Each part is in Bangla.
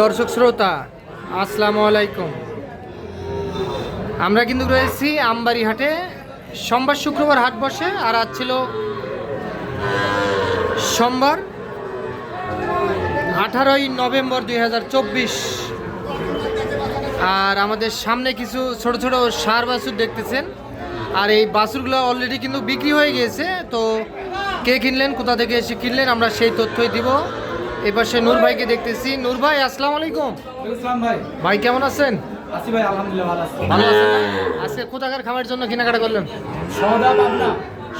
দর্শক শ্রোতা, আসসালামু আলাইকুম। আমরা কিন্তু রয়েছি আমবাড়ি হাটে সোমবার শুক্রবার হাট বসে, আর আজ ছিল সোমবার আঠারোই নভেম্বর দুই হাজার চব্বিশ। আর আমাদের সামনে কিছু ছোট ছোট সার বাছুর দেখতেছেন। আর এই বাছুরগুলো অলরেডি কিন্তু বিক্রি হয়ে গিয়েছে। তো কে কিনলেন, কোথা থেকে এসে কিনলেন, আমরা সেই তথ্যই দিব। সে নূর ভাইকে দেখতেছি। নূর ভাই আসসালামু আলাইকুম। ভাই। ভাই কেমন আছেন? আসি ভাই আলহামদুলিল্লাহ ভালো আছি। ভালো আছেন আজকে কোথাকার খামারের জন্য কেনাকাটা করলেন? সৌদা পাবনা।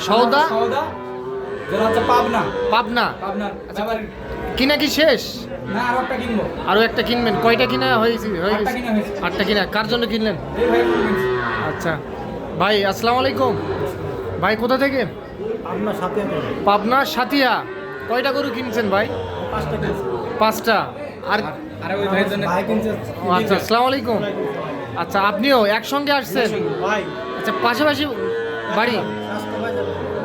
সৌদা সৌদা যেটা হচ্ছে পাবনা। পাবনা? পাবনা আবার কিনা কি শেষ? না আরও একটা কিনবো। আরও একটা কিনবেন। কয়টা কিনা হয়েছে হয়ে আটটা গেছে কিনা হয়েছে। আটটা কিনা। কার জন্য কিনলেন? এই ভাই আচ্ছা। ভাই আসসালামু আলাইকুম। ভাই কোথা থেকে? আপনার সাথে পাবনা সাতিয়া কয়টা গরু কিনছেন ভাই? পাঁচটা আর আচ্ছা আসসালামু আলাইকুম। আচ্ছা আপনিও একসঙ্গে আসছেন? আচ্ছা পাশাপাশি বাড়ি?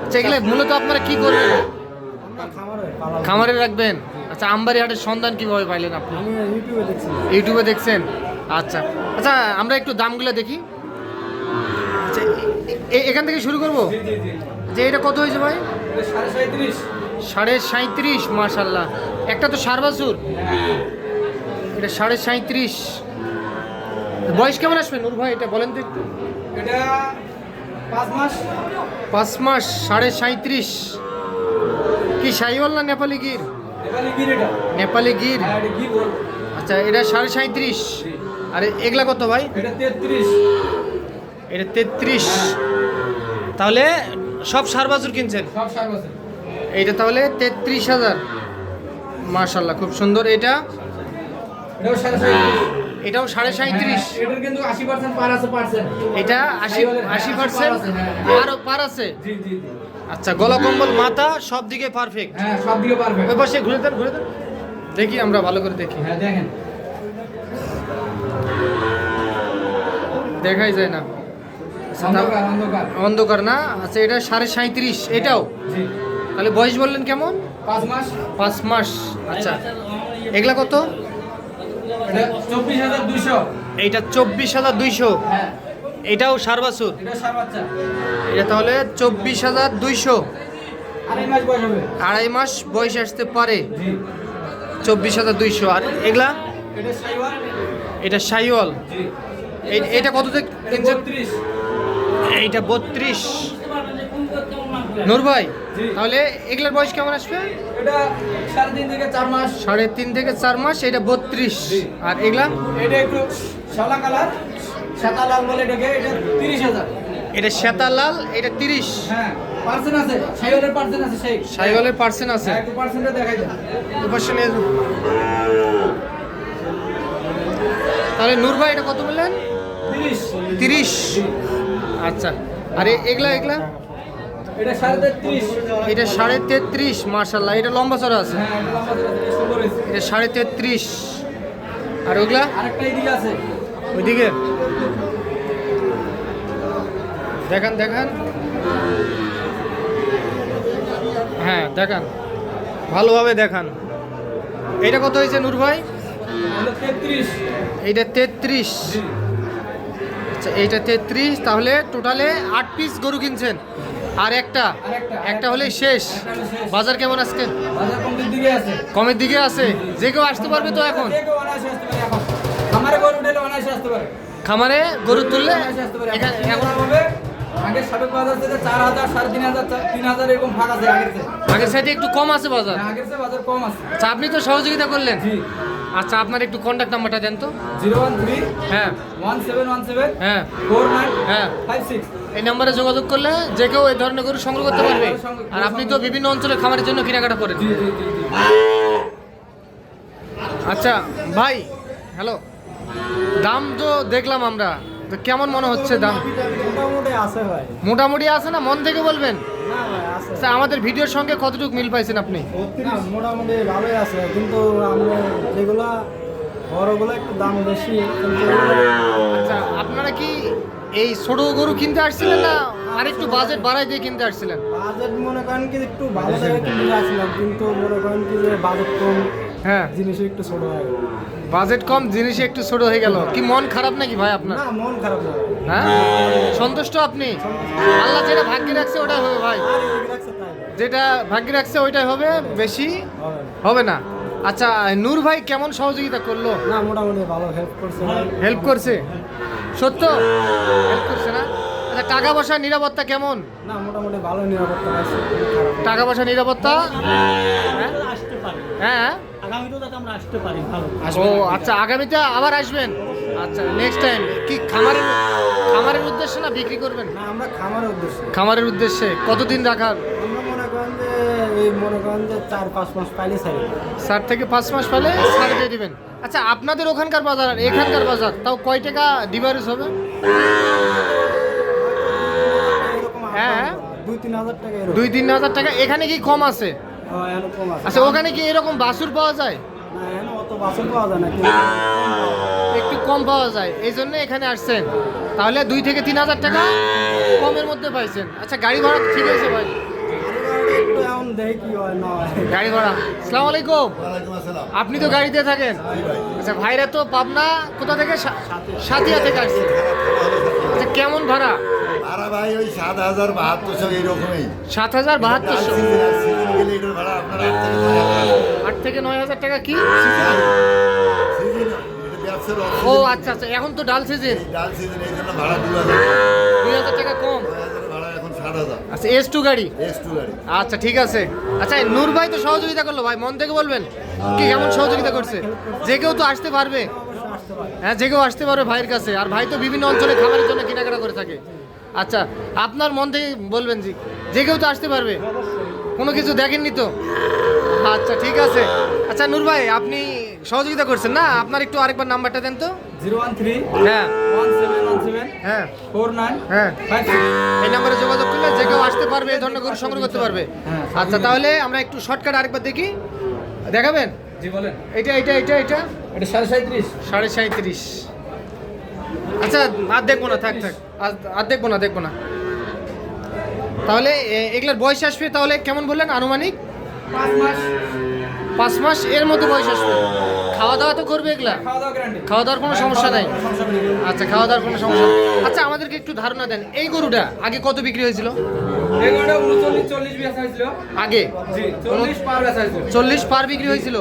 আচ্ছা এগুলো মূলত আপনারা কি করবেন? খামারে রাখবেন? আচ্ছা আমবাড়ি হাটের সন্ধান কীভাবে পাইলেন আপনি? ইউটিউবে দেখছেন? আচ্ছা। আচ্ছা আমরা একটু দামগুলো দেখি। আচ্ছা এখান থেকে শুরু করব? জি জি জি। যে এটা কত হয়েছে ভাই? সাড়ে সাঁত্রিশ। সাড়ে সাঁত্রিশ মার্শাল্লাহ একটা তো সার বাছুর। এটা সাড়ে সাঁত্রিশ বয়স কেমন আসবে নূর ভাই এটা বলেন তো একটু। এটা পাঁচ মাস। পাঁচ মাস সাড়ে সাঁত্রিশ কি শাহিওয়াল না নেপালি গির? নেপালি গির হ্যাঁ আচ্ছা এটা সাড়ে সাঁত্রিশ আর এগুলা কত ভাই? এটা তেত্রিশ। এটা তেত্রিশ। তাহলে সব সার বাছুর কিনছেন? সব ষাট বছর। এইটা তাহলে তেত্রিশ হাজার। মার্শাল্লাহ খুব সুন্দর এটা। এটাও সাড়ে সাঁত্রিশ হ্যাঁ, এটার কিন্তু আশি পার্সেন্ট পার আছে পার্সেন্ট এটা আশি আশি পার্সেন্ট আরও পার আছে জি জি জি। আচ্ছা গলা কম্বল মাথা সব দিকে পারফেক্ট হ্যাঁ সব দিকে পারবে ওই পাশে ঘুরে দেন ঘুরে দেন। দেখি আমরা ভালো করে দেখি। হ্যাঁ দেখেন। দেখাই যায় না। অন্ধকার অন্ধকার। না? আচ্ছা এটা সাড়ে সাঁত্রিশ এটাও? তাহলে বয়স বললেন কেমন? পাঁচ মাস? পাঁচ মাস আচ্ছা। এগুলা কত? চব্বিশ হাজার দুইশো। এইটা চব্বিশ হাজার দুইশো। হ্যাঁ। এটাও সার বাছুর? এটা তাহলে চব্বিশ হাজার দুইশো। আড়াই মাস বয়স আসতে পারে। চব্বিশ হাজার দুইশো। আর এগুলা? এটা সাইওয়াল। এটা কত বত্রিশ। এইটা বত্রিশ। নূর ভাই তাহলে এগুলার বয়স কেমন আসবে? এটা সাড়ে তিন থেকে চার মাস। সাড়ে তিন থেকে চার মাস এটা বত্রিশ। আর এগুলা? এটা একটু সাদা কালার সাদা লাল বলে এটাকে এটা তিরিশ হাজার। এটা শ্বেতা লাল এটা তিরিশ। হ্যাঁ পার্সেন্ট আছে সাইওয়ালের পার্সেন্ট আছে সেই। সাইওয়ালের পার্সেন্ট আছে। হ্যাঁ, একটু দেখাই তাহলে নূর ভাই এটা কত বললেন? তিরিশ। তিরিশ। আচ্ছা। আরে এগুলা এগুলা? এটা সাড়ে তেত্রিশ। মার্শাল্লাহ এটা লম্বা চড়া আছে। হ্যাঁ এটা সাড়ে তেত্রিশ। আর ওগুলা? ওইদিকে? দেখান দেখান। হ্যাঁ দেখান। ভালোভাবে দেখান। এটা কত হয়েছে নূর ভাই? এইটা তেত্রিশ। আচ্ছা এইটা তেত্রিশ। তাহলে টোটালে আট পিস গরু কিনছেন। আর একটা? একটা হলেই শেষ। হলে শেষ। বাজার কেমন আজকে কমের দিকে আছে? যে কেউ আসতে পারবে তো এখন? খামারে গরু তুললে আগের সাইডে একটু কম আছে বাজার? আচ্ছা আপনি তো সহযোগিতা করলেন। আচ্ছা আপনার একটু কন্ট্যাক্ট নাম্বারটা দেন তো। জিরো ওয়ান থ্রি হ্যাঁ। ওয়ান সেভেন ওয়ান সেভেন হ্যাঁ। ফোর নাইন হ্যাঁ। ফাইভ সিক্স এই নাম্বারে যোগাযোগ করলে যে কেউ এই ধরনের গরু সংগ্রহ করতে পারবে। আর আপনি তো বিভিন্ন অঞ্চলে খামারের জন্য কেনাকাটা করেন। আচ্ছা ভাই হ্যালো দাম তো দেখলাম আমরা। তো কেমন মনে হচ্ছে দাম? মোটামুটি আছে ভাই। মোটামুটি আছে না? মন থেকে বলবেন? আচ্ছা আমাদের ভিডিওর সঙ্গে কতটুকু মিল পাইছেন আপনি? মোটামুটি ভালোই আছে কিন্তু আমরা যেগুলা বড়গুলো একটু দাম বেশি আচ্ছা আপনারা কি এই ছোট গরু কিনতে আসছিলেন না আর একটু বাজেট বাড়াই দিয়ে কিনতে আসছিলেন? বাজেট মনে করেন কি একটু ভালো জায়গায় কিনতে আসলাম কিন্তু মনে করেন কি যে বাজেট কম হ্যাঁ। জিনিসও একটু ছোট হয়ে গেল। বাজেট কম জিনিসে একটু ছোট হয়ে গেল। কি মন খারাপ নাকি ভাই আপনার? না মন খারাপ না। হ্যাঁ? সন্তুষ্ট আপনি? আল্লাহ যেটা ভাগ্যে রাখছে ওটাই হবে ভাই। যেটা ভাগ্যে রাখছে ওইটাই হবে বেশি হবে না। আচ্ছা নূর ভাই কেমন সহযোগিতা করল? না মোটামুটি ভালো হেল্প করছে। হেল্প করছে? সত্য? হেল্প করছে না? আচ্ছা টাকা পয়সা নিরাপত্তা কেমন? না মোটামুটি ভালো নিরাপত্তা আছে টাকা পয়সা নিরাপত্তা? হ্যাঁ? আগামীতেও যাতে আমরা আসতে পারি ভালো। ও আচ্ছা আগামীতে আবার আসবেন? আচ্ছা নেক্সট টাইম কি খামারের খামারের উদ্দেশ্যে না বিক্রি করবেন? না আমরা খামারের উদ্দেশ্যে। খামারের উদ্দেশ্যে কতদিন রাখার? আমরা মনে করেন যে এই মনে করেন যে চার পাঁচ মাস পাইলে চাই চার থেকে পাঁচ মাস পেলে ছাড় দিয়ে দিবেন। আচ্ছা আপনাদের ওখানকার বাজার আর এখানকার বাজার তাও কয় টাকা ডিভারেজ হবে? হ্যাঁ। দুই তিন হাজার টাকা দুই তিন হাজার টাকা। এখানে কি কম আছে? আচ্ছা ওখানে কি এরকম বাসুর পাওয়া যায়? না এখন অত বাসন পাওয়া যায় না কিন্তু কম পাওয়া যায়। একটু কম পাওয়া যায়। এই জন্য এখানে আসছেন। তাহলে দুই থেকে তিন হাজার টাকা কমের মধ্যে পাইছেন। আচ্ছা গাড়ি ভাড়া ঠিক আছে ভাই। একটু এমন দেখি কি হয় না হয়। গাড়ি ভাড়া। সালাম আলাইকুম। আপনি তো গাড়িতে থাকেন। আচ্ছা ভাইরা তো পাবনা কোথা থেকে? সা- সাতিয়া থেকে আসছে আচ্ছা কেমন ভাড়া? ভাড়া ভাই ওই সাত হাজার বাহাত্তরশো এইরকমই। সাত হাজার বাহাত্তরশো ভাড়া আপনার আট থেকে নয় হাজার টাকা। কি? ও আচ্ছা আচ্ছা এখন তো ডাল সিজন। ডাল সিজন এই জন্য ভাড়া দু হাজার দুই হাজার টাকা কম। ভাড়া এখন ষাট হাজার। আচ্ছা এস টু গাড়ি? এক্স টু গাড়ি। আচ্ছা ঠিক আছে। আচ্ছা নূর ভাই তো সহযোগিতা করল। ভাই মন থেকে বলবেন কি কেমন সহযোগিতা করছে? যে কেউ তো আসতে পারবে। হ্যাঁ যে কেউ আসতে পারবে ভাইয়ের কাছে। আর ভাই তো বিভিন্ন অঞ্চলে খাবারের জন্য কেনাকাটা করে থাকে। আচ্ছা আপনার মন থেকে বলবেন জি যে কেউ তো আসতে পারবে। কোনো কিছু দেখেননি তো? আচ্ছা ঠিক আছে। আচ্ছা নূর ভাই আপনি সহযোগিতা করছেন না? আপনার একটু আরেকবার নাম্বারটা দেন তো। জিরো ওয়ান থ্রি হ্যাঁ। ওয়ান সেভেন ওয়ান সেভেন হ্যাঁ। ফোর নাইন হ্যাঁ। এই নাম্বারে যোগাযোগ করলে যে কেউ আসতে পারবে এই ধরনের গরু সংগ্রহ করতে পারবে। আচ্ছা তাহলে আমরা একটু শর্টকাট আরেকবার দেখি। দেখাবেন? জি বলেন। এটা এটা এটা এটা? এটা সাড়ে সাঁত্রিশ সাড়ে সাঁত্রিশ আচ্ছা আর দেখব না থাক থাক। আর- দেখব না দেখব না। তাহলে এ- এগুলার বয়স আসবে তাহলে কেমন বললেন আনুমানিক? পাঁচ মাস। পাঁচ মাস এর মধ্যে বয়স আসবে। খাওয়া দাওয়া তো করবে এগুলা? খাওয়া দাওয়ার কোনো সমস্যা নাই? আচ্ছা খাওয়া দাওয়ার কোনো সমস্যা আচ্ছা আমাদেরকে একটু ধারণা দেন। এই গরুটা আগে কত বিক্রি হয়েছিল? আগে? চল্লিশ পার চল্লিশ পার বিক্রি হয়েছিল।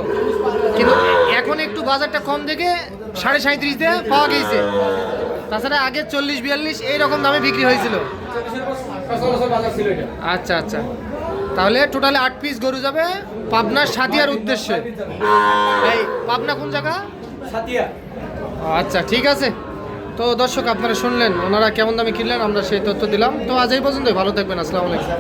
কিন্তু এখন একটু বাজারটা কম দেখে সাড়ে সাঁত্রিশ দিয়ে পাওয়া গিয়েছে তাছাড়া আগে চল্লিশ বিয়াল্লিশ এইরকম দামে বিক্রি হয়েছিল। আচ্ছা আচ্ছা। তাহলে টোটালে আট পিস গরু যাবে পাবনার সাদিয়ার উদ্দেশ্যে। এই পাবনা কোন জায়গা? সাতিয়া আচ্ছা ঠিক আছে। তো দর্শক আপনারা শুনলেন ওনারা কেমন দামে কিনলেন আমরা সেই তথ্য দিলাম। তো আজ এই পর্যন্তই ভালো থাকবেন আসসালামু আলাইকুম।